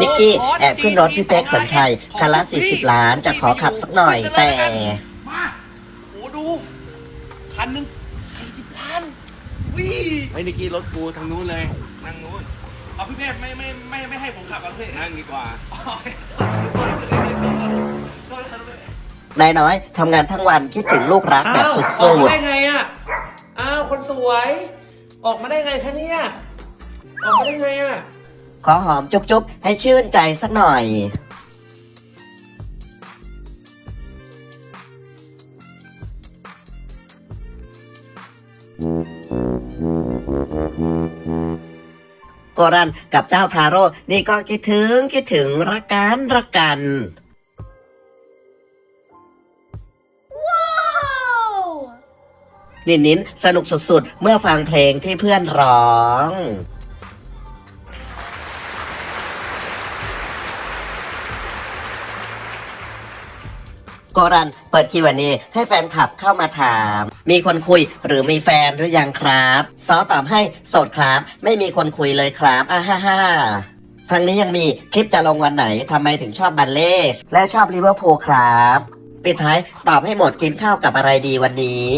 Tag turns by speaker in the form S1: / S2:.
S1: นิกกี้แอบขึ้นรถพี่เป๊กสัญชัยคันละ40 ล้านจะขอขับสักหน่อย แต่
S2: มาโอ้ดูคันหนึงคันสิบล้านวิ
S3: ไม่นิกกี้รถกูทางนู้นเลยนั่งนู้น
S2: เอาพี่เป๊กไม่ไม่ไม่ไม่ให้ผมขับอะพี่
S3: นั่งดีกว่า
S1: นายน้อยทำงานทั้งวันคิดถึงลูกรักแบบสุ
S2: ออก
S1: ด
S2: มาได้ไงอะอ้าวคนสวย ออกมาได้ไงคะเนี่ยออกมาได้ไงอะ
S1: ๆ ขอหอมจุ๊บๆ ให้ชื่นใจสักหน่อย โกรันกับเจ้าทาโร่นี่ก็คิดถึงคิดถึงรักกันรักกัน นินนินสนุกสุดๆ เมื่อฟังเพลงที่เพื่อนร้อง โกรันเปิดคิวนี้ให้แฟนคลับเข้ามาถาม มีคนคุยหรือมีแฟนหรือยังครับซอตอบให้โสดครับ ไม่มีคนคุยเลยครับอ่าฮ่าฮ่าทางนี้ยังมีคลิปจะลงวันไหนทำไมถึงชอบบัลเล่และชอบลิเวอร์พูลครับ ปิดท้ายตอบให้หมดกินข้าวกับอะไรดีวันนี้